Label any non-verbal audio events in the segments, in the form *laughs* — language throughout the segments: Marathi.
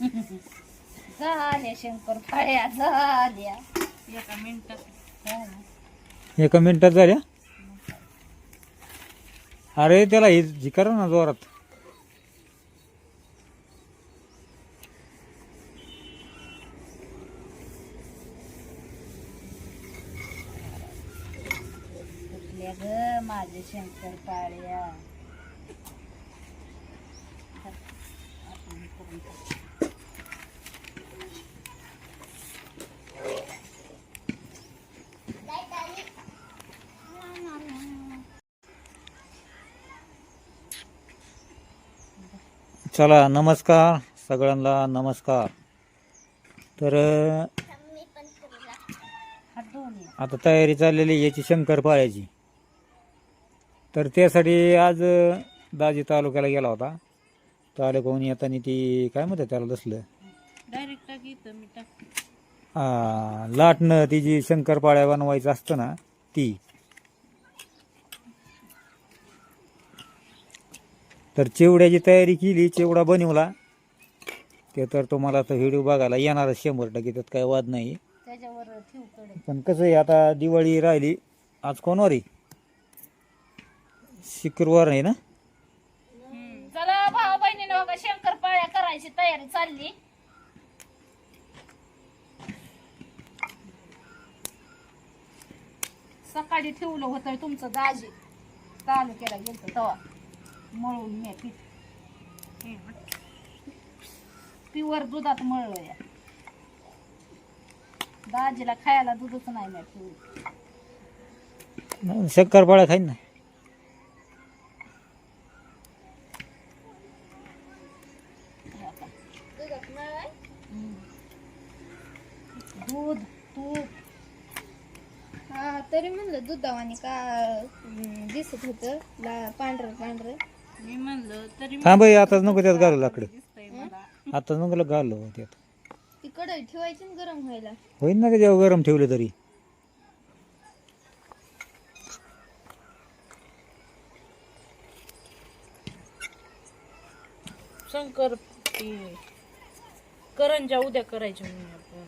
झाल्या शंकर फळ्या झाल्या. एका मिनिटात. हो. एका मिनिटात झाल्या? अरे त्याला हे हे करा ना जोरात. कुठल्या ग माझे शंकर पाळ्या. चला नमस्कार सगळ्यांना नमस्कार. तर. आता तयारी चाललेली आहे याची शंकरपाळ्याची तर त्यासाठी आज दाजी तालुक्याला गेला होता. तालुक्याहून येताना ती काय म्हणतात त्याला दसलं डायरेक्ट लाटणं ती जी शंकरपाळ्या बनवायचं असतं ना ती. तर चिवड्याची तयारी केली चिवडा बनवला. ते तर तुम्हाला आता व्हिडिओ बघायला येणारच शंभर टक्के त्यात काही वाद नाही. पण कसं आहे आता दिवाळी राहिली आज कोणवार आहे? शुक्रवार आहे ना? चला भाऊ बहिणीने बघा शंकर पाळ्या करायची तयारी चालली. सकाळी ठेवलं होतं तुमचं दाजी. तालुक्याला गेलं तेव्हा. मळून मी पीठ प्युअर दुधात मळलं या. दाजीला खायला दूधच नाही मी ठेवलं शंकरपाळ्या खाईन ना. दूध तूप. हा तरी म्हणलं दुधावानी का अं, दिसत होतं. ला पांढरं पांढरं. मी म्हणलं तरी थांब हे, आताच नको त्यात घालू लाकडं. दिसतंय मला. आताच नको घालू त्यात. ती कढई ठेवायची ना गरम व्हायला. होईन ना का जेव्हा गरम ठेवलं तरी? शंकर ती करंजा उद्या करायची म्हणून आपण.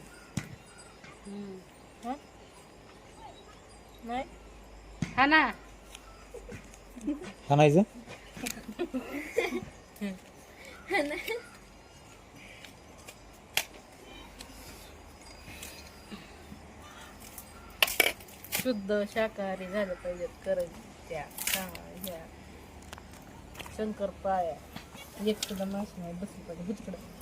हं? नाही? हा ना. आणायचं? शुद्ध शाकाहारी झालं पाहिजेत करंज्या हा, ह्या. शंकर पाया एक सुद्धा मास नाही बसली पाहिजे हुचकडं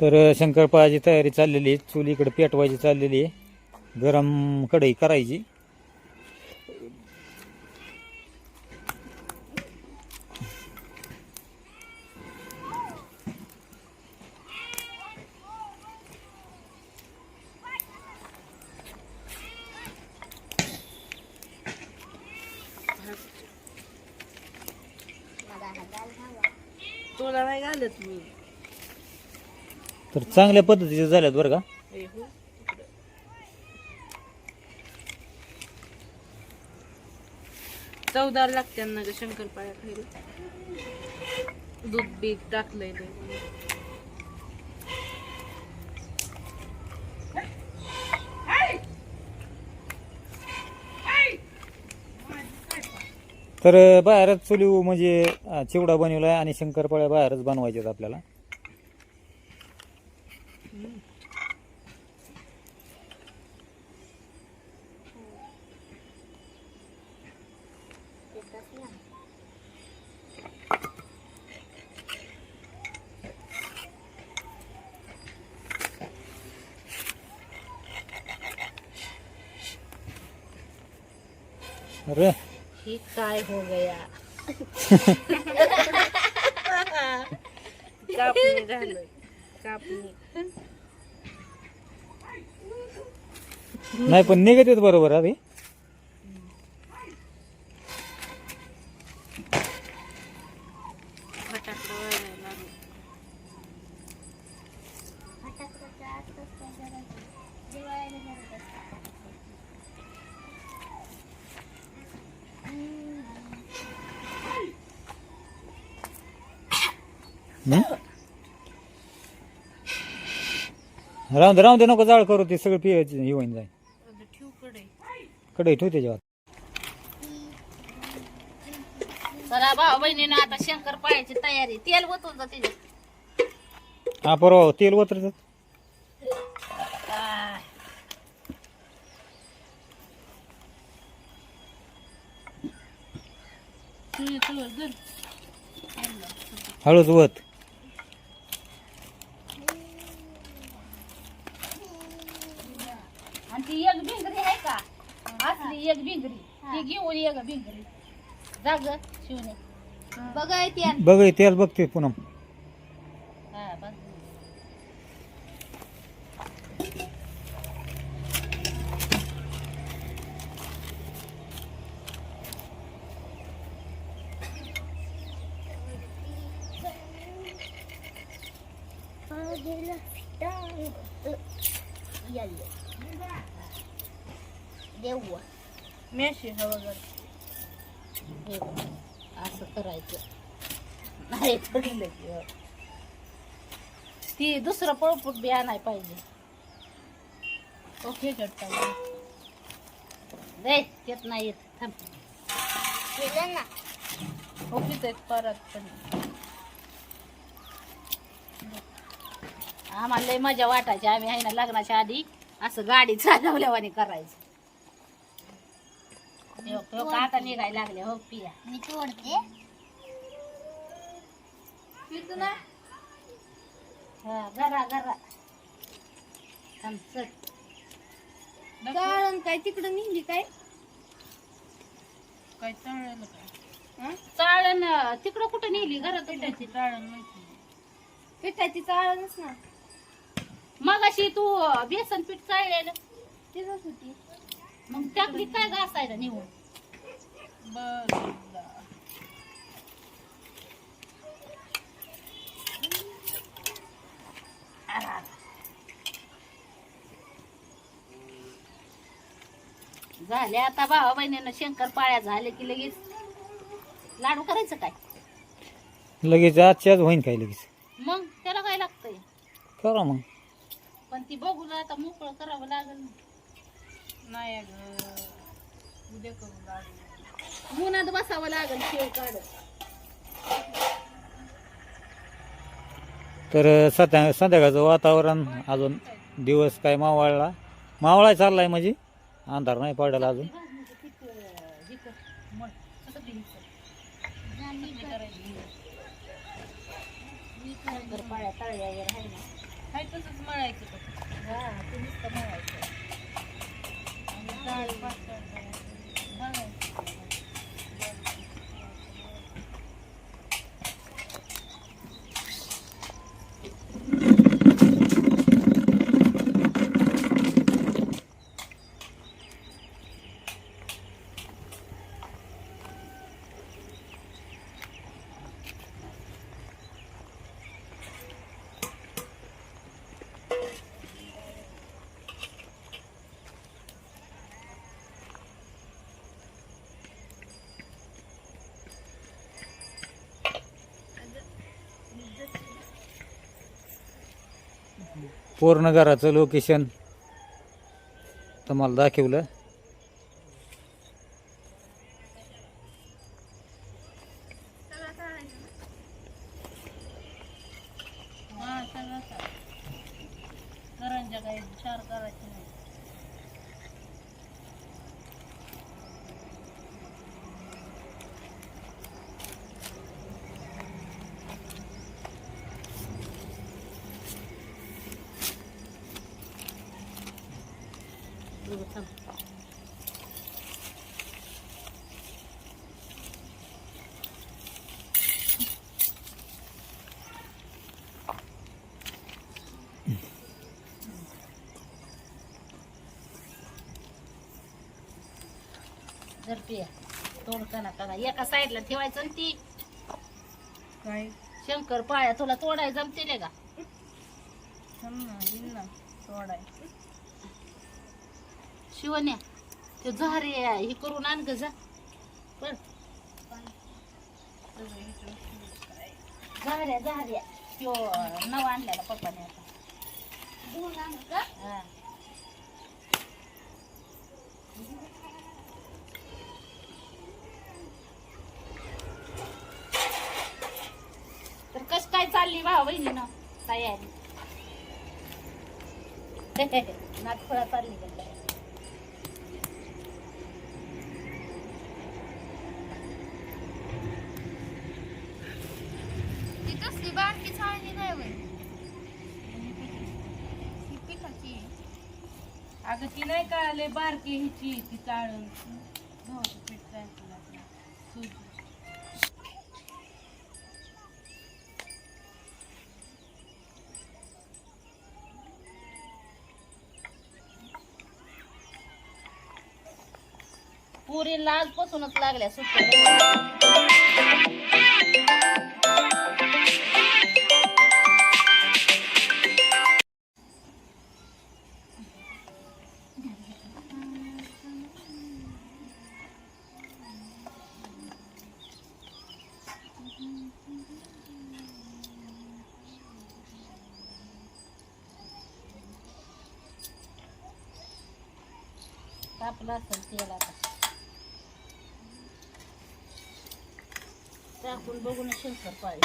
तर शंकरपाळाची तयारी चाललेली आहे. चुलीकडे पेटवायची चाललेली आहे. गरम कढई करायची तुला नाही घालत मी तर चांगल्या पद्धतीचे झाल्यात बरं का. चवदार लागते ना ग शंकरपाळ्या खायला दूध बीत टाकलंय लय. तर बाहेरच चुली म्हणजे चिवडा बनवलाय आणि शंकरपाळ्या बाहेरच बनवायच्यात आपल्याला अरे ही काय हो गया? कापणी झालं. कापणी नाही पण निघत बरोबर अरे राहून दे राहून दे नको जाळ करू ते सगळं पियायचं हे होईन जाईल कडे कडे ठेव त्याच्यावर. चला भाऊ बहिणीनं आता शंकर पाळ्याची तयारी तेल ओतून जा त्याच्यात हा परवा तेल वतरच हळूच वत आणि ती एक भिंगरी आहे का असली एक भिंगरी ती घेऊन एक भिंगरी जाग शिवने बघा येते बघ हे तेल बघते पुन्हा. हा बस देऊ. मेशी हवं हे बघ, असं करायचं. नाही पडलं की हो. ती दुसरं पळपूट बी आणाय पाहिजे. ओके करता दे येत नाही येत. थांब. केलं ना. ओकेच आहेत परत पण. आम्हाला लय मजा वाटायची. आम्ही आहे ना लग्नाच्या आधी असं गाडी चालवल्यावाने करायचं. हो, हो, का आता निघायला लागले हो पिया. मी तोडते. पितो ना. हा थांब चल. चाळण काय तिकडं निघली काय? काय तळलं काय? हा? चाळण तिकडं कुठं नेली? घरात पिठाची टाळण माहिती पिठाची चाळणच ना. मग अशी तू बेसन पीठ चाळलेलं. तिथंच होती. मग टाकली काय घासायला निवड? बर झाले आता भावा बहिणीनं शंकर पाळ्या झाले की लगेच लाडू करायचं काय? लगेच आजच्याच होईन काय लगेच? मग त्याला काय लागतंय? करा मग. पण ती बघून आता मोकळं करावं लागेल. ना. नाही अगं. उद्या करू लागू उन्हात बसावं लागेल शेव काढत तर सध्या संध्याकाळचं वातावरण अजून दिवस काय मावळला? मावळा चाललाय म्हणजे? अंधार नाही पडला अजून. पाळ्या आहे ना हाय तसंच मळायचं. फक्त. हा ते नुसतं मळायचं. आणि पूर्ण घराचं लोकेशन तुम्हाला दाखवलं हा सगळं चालेल. करंज्या काही चार करायचे नाही बघू थांब. जर पिया तोड कना कना एका साईडला ठेवायचं ती काय? शंकर पाळ्या तुला तोडाय जमतील का? ना सोडाय शिवण्या ते झारे हे करून आण ग जा. पण झाऱ्या झाऱ्या त्यो नवा आणलेला पप्पाने आता. धुवून आणू का हा. कस काय चालली भाऊ बहिणीनं तयारी. *laughs* नागपुरा चालली काय? ती कसली बारकी नाही आहे. अगं ती नाही का लय बारकी ह्याची ती चाळून गव्हाचं पीठ करायचं पुरीला आजपासूनच लागल्या सुट्ट्या. टाकून बघून शंकर पाळी.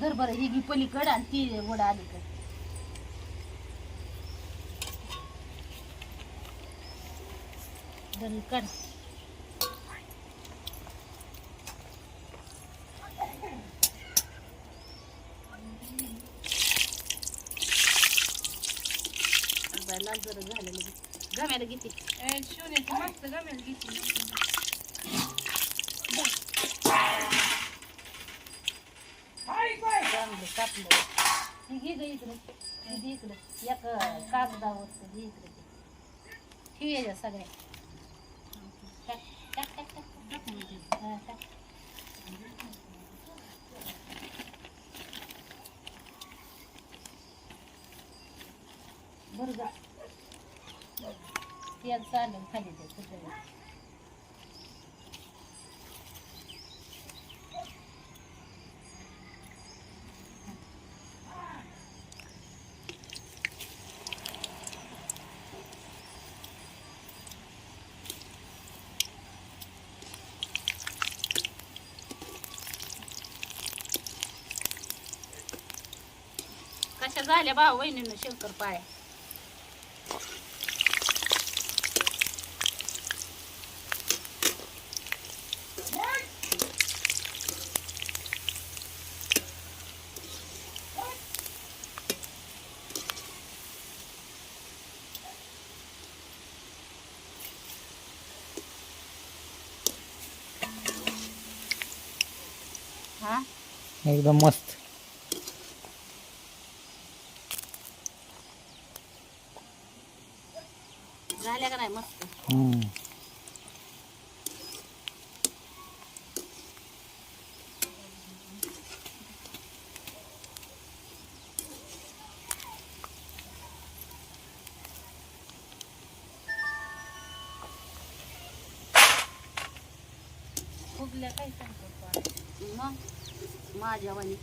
धर बरं ही घी पलीकड आणि ती वडा अलीकड. धर काढ. गम्याला किती? शिवण्याची मस्त गमेल ग इकडे. इकडे. एक कागदावर इकडे. ते. ठेव याच्या सगळ्या. टाक टाक टाक टाक. टाक. बरं जा. यांचं आणून खाली देतो कशा झाल्या भाऊ वहिनीनं शंकर पाया हा एकदम मस्त. झाल्या का नाही? मस्त. हम्म. फुगल्या काय पाळ्या मग? माझ्या वाणी.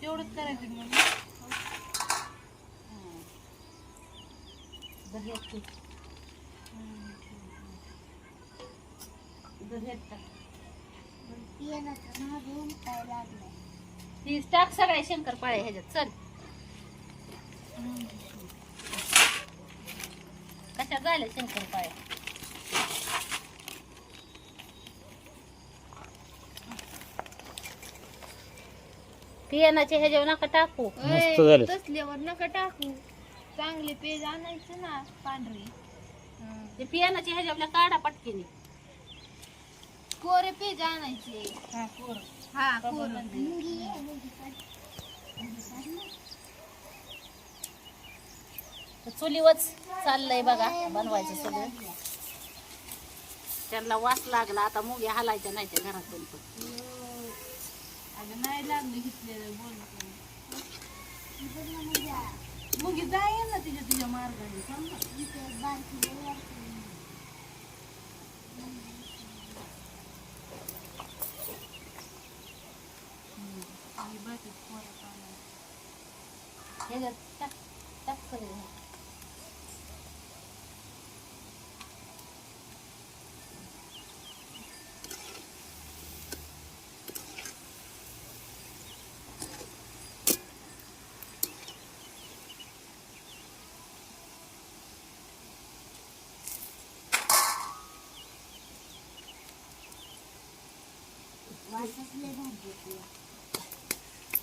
तेवढंच करायचं मग. दर्यात तू टाक पियानाचं सगळ्या शंकर पाळ्या ह्याच्यात चल. कशा झाल्या शंकर पाळ्या? पियानाच्या ह्याच्यावर नका टाकू. मस्त झालं. तसल्यावर नका टाकू. चांगले पेज आणायचं ना पांढरी. ते पियानाच्या ह्याच्या आपल्या काढा पटकीने. कोरे पेज आणायचे हा कोर. हा कोर. चुलीवच चाललंय बघा बनवायचं सगळं. त्यांना वास लागला आता मुगे हालायच्या नाही त्या घरातून पण. अगं नाही लागली घेतलेलं बोल मग जाईल ना तिच्या तुझ्या मार्गाने सांग ना. आणि बाकी पोरात आणायचं. ह्याच्यात टाक टाक सगळं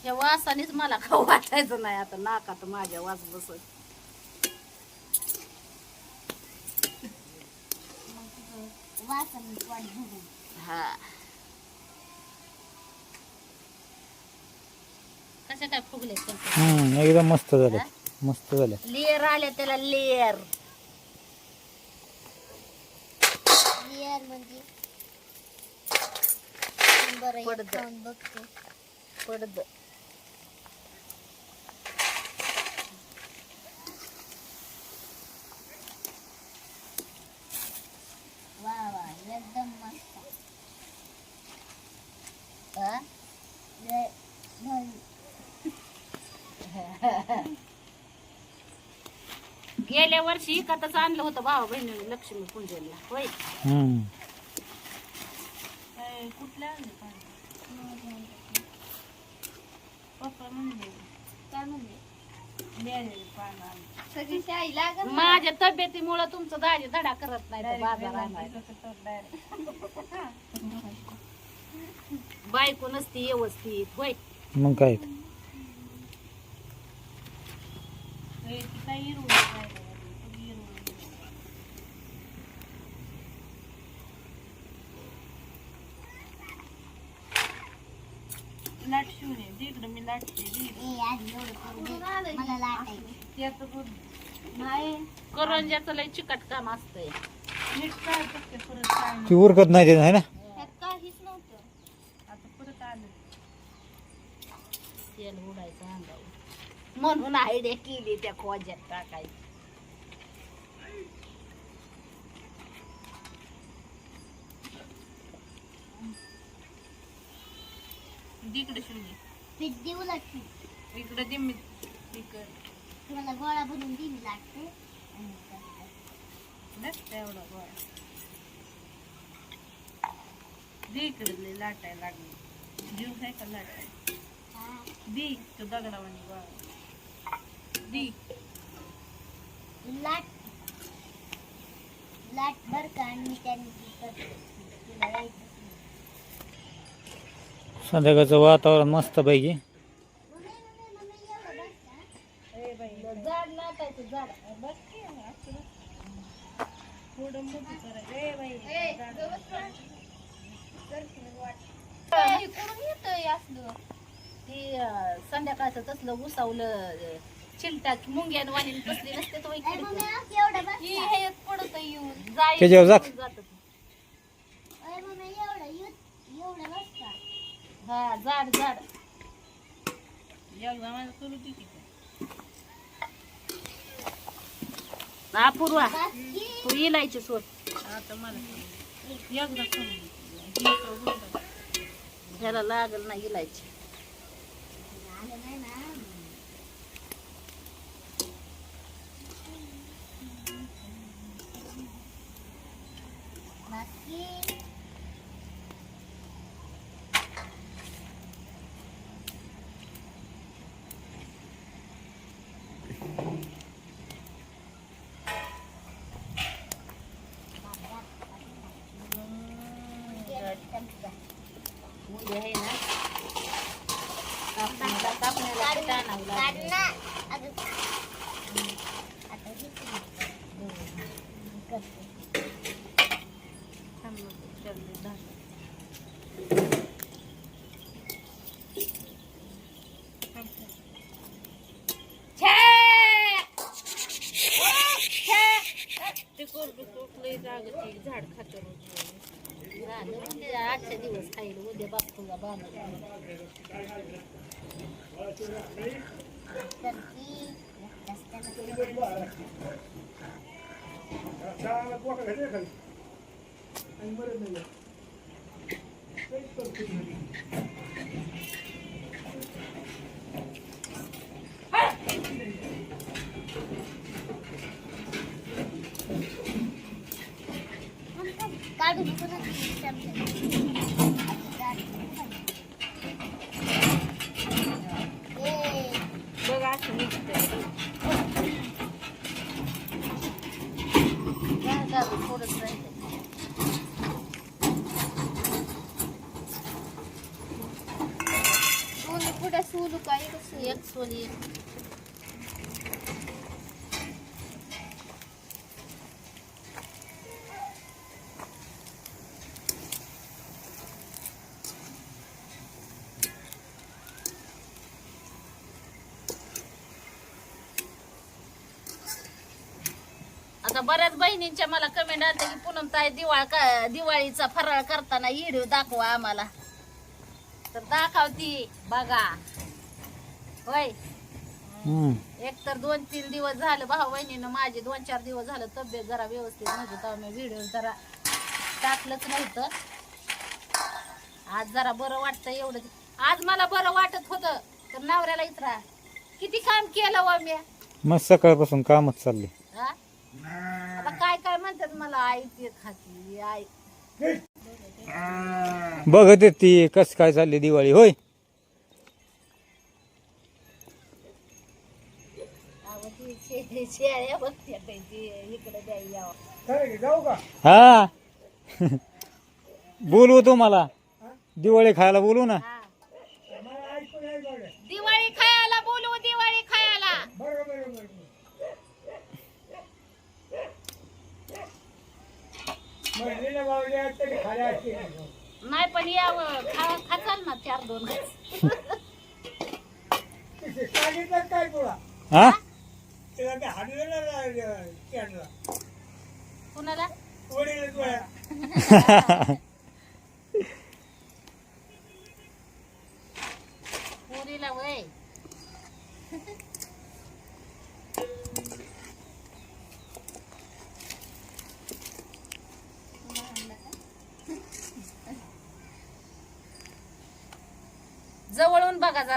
या वासानेच मला खाऊ वाटायचं नाही? आता नाकात माझ्या वास बसत. हा. कशा काय फुगले हम्म, एकदम मस्त झालं. मस्त झालं. लेअर आले त्याला लेअर. बियर म्हणजे? बरं बघते. पडद वा वा एकदम मस्त हा? लय भारी. गेल्या वर्षी इकतच आणलं होतं भावा बहिणीने लक्ष्मी पूजनला होय हम्म. काय कुठल्या आणले पाणी पप्पा म्हणले काय म्हणले मिळालेले पानं आणले. सगळी शाई लागत माझ्या तब्येतीमुळे तुमचं दाजी धडा करत नाही तर Direct बाजार बेलाचं आणायला. कसं तर direct. बायको नसती व्यवस्थित होय मग काय हे राहिलं वगैरे, सगळी हिरवळ. लाट शिवून ये मी दे. मला लाटायचं त्याचं दूध नाही करंजाचं लय चिकट काम असतंय. मीठ काय फक्त परत काय नाही ती उरकत नाही ते आहे ना? त्यात काहीच नव्हतं आता परत आलं. तेल उडायचं अंगावर. म्हणून आयडिया केली त्या खोज्यात टाकायची. तिकडे शिवून ये. पीठ देऊ लागते. इकडे दे मी इकडे तुम्हाला गोळा बनवून दिली लागते. नसतं एवढा गोळा. दे इकडे लय लाटायला लागली. जीव आहे का लाटाय दे तो दगडावानी गोळा. दे. लाट. लाट बर का आणि मी त्यांनी तुला यायचं संध्याकाळचं वातावरण मस्त पैकी जाड लाटायचं जाड बस की असं बस. थोडं मोठं करायचं ए बाई कुठून संध्याकाळचं वातावरण मस्त पैकी. संध्याकाळचं तसलं उसावलं चिलटा मुंग्यान वाणी कसली नसते त्याच्यावर जात अरे मम्मी एवढं येत- एवढं बस का हा जाड जाड एकदा माझं करू. हा पूर्वा तू इलायची सोड आता मला. एकदा. ह्याला लागल ना इलायची नाही ना बस की मुंगे आहे ना कापण्याला कापण्याला किती आणावं काढ लागलं. ना अगं आता हे करते थांब नको, जल्दी धार. थांब, थांब. लागत ती झाड खातं आजच्या दिवस खाईल उद्या बापूला बांधून काढू नको ना चमचा. ए, बघ असं थोडंच राहिलं सोनू कुठं सोनू एक सोली आता बऱ्याच बहिणींच्या मला कमेंट आल्या की पूनम ताई दिवाळ का दिवाळीचा फराळ करताना व्हिडिओ दाखवा आम्हाला. तर दाखवती बघा. होय. एक तर दोन तीन दिवस झालं भाऊ बहिणीनं माझे दोन चार दिवस झालं तब्येत जरा व्यवस्थित नव्हती तेव्हा मी व्हिडिओ जरा टाकलंच नव्हतं. आज जरा बरं वाटतं एवढं. आज मला बरं वाटत होतं तर नवऱ्याला इतरा किती काम केलं व मी. मग सकाळपासून कामच चालले हा? म्हणतात मला आई ते खाती आई. बघत आहेत ती कस काय चालली दिवाळी होय? अहो, ती शे- शेळ्या इकडे यावं हा. बोलवू तुम्हाला. दिवाळी खायला बोलू ना. हा. दिवाळी खायला बोलू दिवाळी खायला नाही पण यावं खा खाचाल ना चार दोन. हा? कुणाला? पुरीला *laughs* वय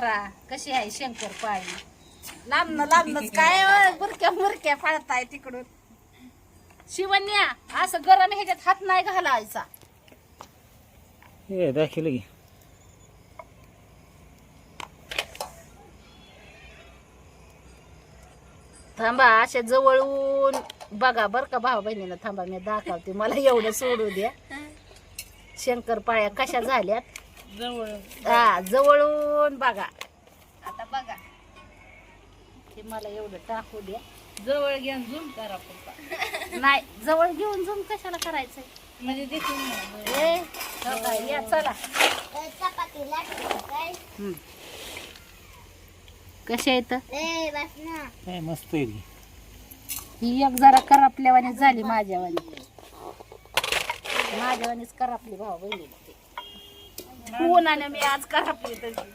जरा कशी आहे शंकर पाळी? लांबन लांबनच काय बुरक्या मुरक्या फाळताय तिकडून. शिवन्या असं गरम ह्याच्यात हात नाही घालायचा. हे की थांबा अशा जवळून बघा बर का भाऊ बहिणीला थांबा मी दाखवते मला एवढं सोडू द्या. शंकर पाळ्या कशा झाल्यात? हा जवळून बघा. आता बघा. ते मला एवढं टाकू द्या. जवळ घ्या झूम करा पप्पा. नाही जवळ घेऊन जाऊन कशाला करायचंय? म्हणजे दिसून हो या चला. ए, चपाती लाटू काय? हम्म. कशा येतं ए बस ना. काय मस्त आहे ती. ही एक जरा करापल्यावानी झाली माझ्यावानी माझ्यावानीच करापली भाऊ बहिणी उन्हाने मी आज करापली तशी